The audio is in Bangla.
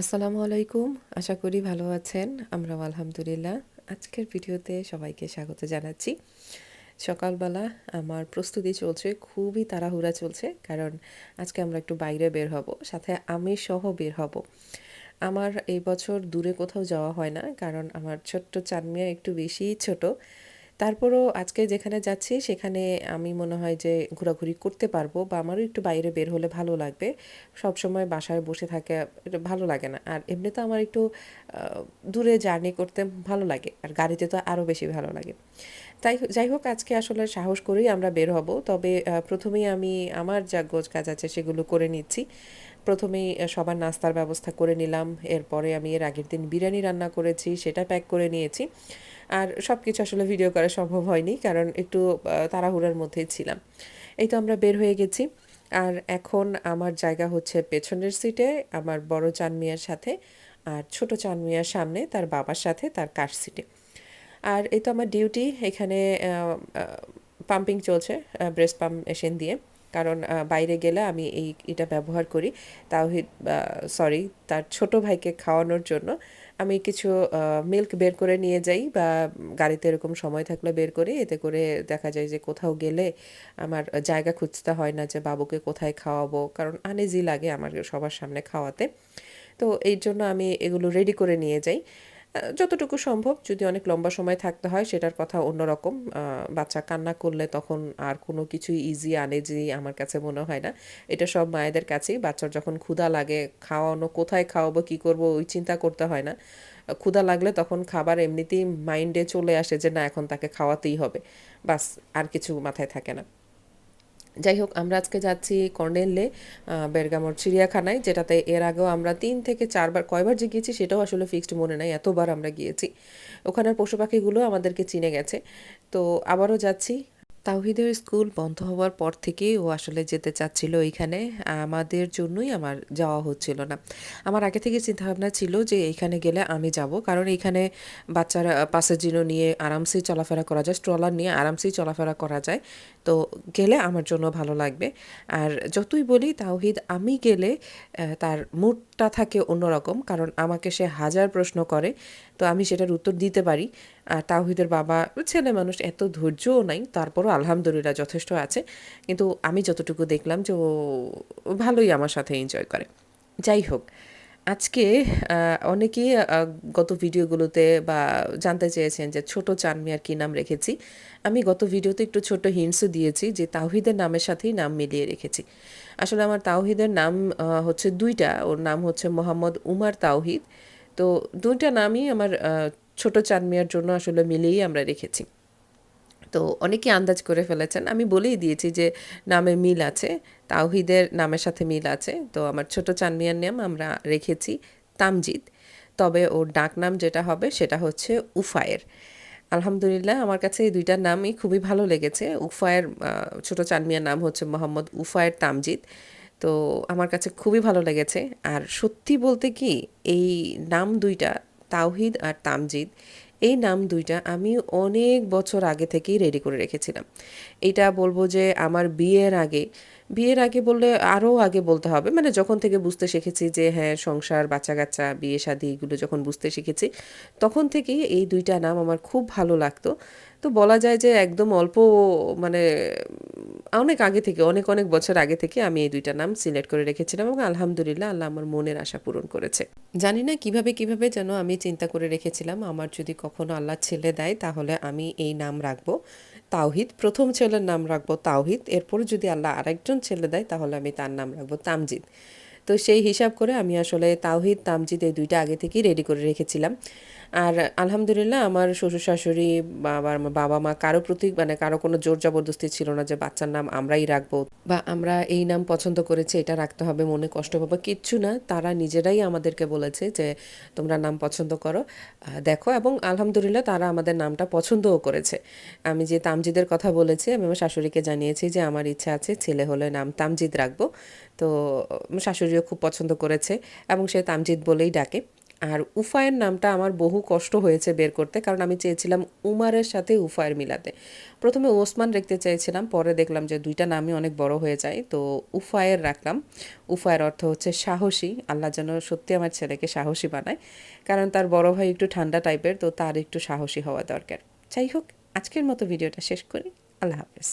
আসসালামু আলাইকুম, আশা করি ভালো আছেন। আমরাও আলহামদুলিল্লাহ। আজকের ভিডিওতে সবাইকে স্বাগত জানাচ্ছি। সকালবেলা আমার প্রস্তুতি চলছে, খুবই তাড়াহুড়া চলছে, কারণ আজকে আমরা একটু বাইরে বের হব, সাথে আমি সহ বের হব। আমার এই বছর দূরে কোথাও যাওয়া হয় না, কারণ আমার ছোট্ট চানমিয়া একটু বেশিই ছোট। তারপরও আজকে যেখানে যাচ্ছি, সেখানে আমি মনে হয় যে ঘোরাঘুরি করতে পারব বা আমারও একটু বাইরে বের হলে ভালো লাগবে। সব সময় বাসায় বসে থাকে ভালো লাগে না। আর এমনিতে আমার একটু দূরে জার্নি করতে ভালো লাগে, আর গাড়িতে তো আরও বেশি ভালো লাগে। তাই যাই হোক, আজকে আসলে সাহস করেই আমরা বের হব। তবে প্রথমেই আমি আমার যা গোজ কাজ আছে সেগুলো করে নিচ্ছি। প্রথমেই সবার নাস্তার ব্যবস্থা করে নিলাম। এরপরে আমি এর আগের দিন বিরিয়ানি রান্না করেছি, সেটা প্যাক করে নিয়েছি। আর সব কিছু আসলে ভিডিও করা সম্ভব হয়নি, কারণ একটু তাড়াহুড়ার মধ্যেই ছিলাম। এই তো আমরা বের হয়ে গেছি। আর এখন আমার জায়গা হচ্ছে পেছনের সিটে আমার বড় চান মিয়ার সাথে আর ছোট চান মিয়ার সামনে, তার বাবার সাথে, তার কার সিটে আর এই তো আমার ডিউটি এখানে পাম্পিং চলছে ব্রেস্ট পাম্প মেশিন দিয়ে। কারণ বাইরে গেলে আমি এই, এটা ব্যবহার করি। তাওহিদ সরি তার ছোট ভাইকে খাওয়ানোর জন্য। আমি কিছু মিল্ক বের করে নিয়ে যাই বা গাড়িতে এরকম সময় থাকলে বের করি। এতে করে দেখা যায় যে কোথাও গেলে আমার জায়গা খুঁজতে হয় না যে বাবুকে কোথায় খাওয়াবো, কারণ আনেজি লাগে আমার সবার সামনে খাওয়াতে। তো এই জন্য আমি এগুলো রেডি করে নিয়ে যাই। যতটুকু সম্ভব, যদি অনেক লম্বা সময় থাকতে হয়, সেটার কথা অন্যরকম। বাচ্চা কান্না করলে তখন আর কোনো কিছুই ইজি আনে যে আমার কাছে মনে হয় না। এটা সব মায়েদের কাছেই। বাচ্চার যখন ক্ষুধা লাগে, খাওয়ানো, কোথায় খাওয়াবো, কী করব, ওই চিন্তা করতে হয় না। ক্ষুধা লাগলে তখন খাবার এমনিতেই মাইন্ডে চলে আসে যে, না, এখন তাকে খাওয়াতেই হবে। বাস, আর কিছু মাথায় থাকে না। যাই হোক আমরা আজকে যাচ্ছি কর্নেললে বেরগামোর চিড়িয়াখানায়, যেটাতে এর আগেও আমরা তিন থেকে চারবার, কয়বার যে গিয়েছি সেটাও আসলে ফিক্সড মনে নাই, এতবার আমরা গিয়েছি। ওখানের পশু পাখিগুলো আমাদেরকে চিনে গেছে। তো আবারও যাচ্ছি তাওহিদের স্কুল বন্ধ হওয়ার পর থেকেই ও আসলে যেতে চাচ্ছিল এইখানে। আমাদের জন্যই আমার যাওয়া হচ্ছিল না। আমার আগে থেকে চিন্তাভাবনা ছিল যে এইখানে গেলে আমি যাব। কারণ এইখানে বাচ্চারা পাশের জিনো নিয়ে আরামসেই চলাফেরা করা যায় স্ট্রলার নিয়ে আরামসেই চলাফেরা করা যায়। তো গেলে আমার জন্য ভালো লাগবে। আর যতই বলি তাওহিদ, আমি গেলে তার মুডটা থাকে অন্যরকম। কারণ আমাকে সে হাজার প্রশ্ন করে। তো আমি সেটার উত্তর দিতে পারি। আর তাওহিদের বাবা ছেলে মানুষ এত ধৈর্যও নাই, তারপরও আলহামদুলিল্লাহ যথেষ্ট আছে। কিন্তু আমি যতটুকু দেখলাম যে ও ভালোই আমার সাথে এনজয় করে। যাই হোক, আজকে অনেকেই গত ভিডিওগুলোতে বা জানতে চেয়েছেন যে ছোট চানমিয়ার কী নাম রেখেছি। আমি গত ভিডিওতে একটু ছোট হিন্টসও দিয়েছি যে তাওহিদের নামের সাথেই নাম মিলিয়ে রেখেছি। আসলে আমার তাওহিদের নাম হচ্ছে দুইটা। ওর নাম হচ্ছে মোহাম্মদ উমার তাওহিদ তো দুইটা নামই আমার ছোট চানমিয়ার জন্য আসলে মিলেই আমরা রেখেছি। তো অনেকে আন্দাজ করে ফেলেছেন। আমি বলেই দিয়েছি যে নামে মিল আছে, তাওহিদের নামের সাথে মিল আছে। তো আমার ছোট চানমিয়ার নাম আমরা রেখেছি তামজিদ। তবে ওর ডাক নাম যেটা হবে সেটা হচ্ছে উফায়ের। আলহামদুলিল্লাহ আমার কাছে এই দুইটার নামই খুবই ভালো লেগেছে। উফায়ের ছোট চানমিয়ার নাম হচ্ছে মোহাম্মদ উফায়ের তামজিদ। তো আমার কাছে খুবই ভালো লেগেছে। আর সত্যি বলতে কি, এই নাম দুইটা, তাওহিদ আর তামজিদ, এই নাম দুইটা আমি অনেক বছর আগে থেকেই রেডি করে রেখেছিলাম। এটা বলব যে আমার বিয়ের আগে বিয়ের আগে বললে আরও আগে বলতে হবে। মানে যখন থেকে বুঝতে শিখেছি যে হ্যাঁ সংসার বাচ্চা কাচ্চা বিয়ে শাদি এগুলো যখন বুঝতে শিখেছি, তখন থেকেই এই দুইটা নাম আমার খুব ভালো লাগতো। তো বলা যায় যে একদম অল্প মানে অনেক আগে থেকে, অনেক অনেক বছর আগে থেকে আমি এই দুইটা নাম সিলেক্ট করে রেখেছিলাম এবং আলহামদুলিল্লাহ আল্লাহ আমার মনের আশা পূরণ করেছে। জানি না কীভাবে কীভাবে যেন আমি চিন্তা করে রেখেছিলাম, আমার যদি কখনো আল্লাহ ছেলে দেয় তাহলে আমি এই নাম রাখব তাওহিদ, প্রথম ছেলের নাম রাখব তাওহিদ, এরপর যদি আল্লাহ আরেকজন ছেলে দেয় তাহলে আমি তার নাম রাখব তামজিদ। তো সেই হিসাব করে আমি আসলে তাওহিদ, তামজিদ এই দুইটা আগে থেকেই রেডি করে রেখেছিলাম। আর আলহামদুলিল্লাহ আমার শ্বশুর শাশুড়ি বা আমার বাবা মা কারও প্রতি মানে কারও কোনো জোর জবরদস্তি ছিল না যে বাচ্চার নাম আমরাই রাখব বা আমরা এই নাম পছন্দ করেছি, এটা রাখতে হবে, মনে কষ্ট পাবো, কিচ্ছু না। তারা নিজেরাই আমাদেরকে বলেছে যে তোমরা নাম পছন্দ করো দেখো এবং আলহামদুলিল্লাহ তারা আমাদের নামটা পছন্দও করেছে। আমি যে তামজিদের কথা বলেছি, আমি আমার শাশুড়িকে জানিয়েছি যে আমার ইচ্ছা আছে ছেলে হলে নাম তামজিদ রাখব। তো শাশুড়িও খুব পছন্দ করেছে এবং সে তামজিদ বলেই ডাকে। আর উফায়ের নামটা আমার বহু কষ্ট হয়েছে বের করতে, কারণ আমি চেয়েছিলাম উমারের সাথে উফায়ের মিলাতে। প্রথমে ওসমান রাখতে চাইছিলাম পরে দেখলাম যে দুইটা নামই অনেক বড় হয়ে যায়, তো উফায়ের রাখলাম। উফায়ের অর্থ হচ্ছে সাহসী, আল্লাহ যেন সত্যি আমার ছেলেকে সাহসী বানায়, কারণ তার বড় ভাই একটু ঠান্ডা টাইপের তো তার একটু সাহসী হওয়া দরকার। যাই হোক, আজকের মতো ভিডিওটা শেষ করি, আল্লাহ হাফেজ।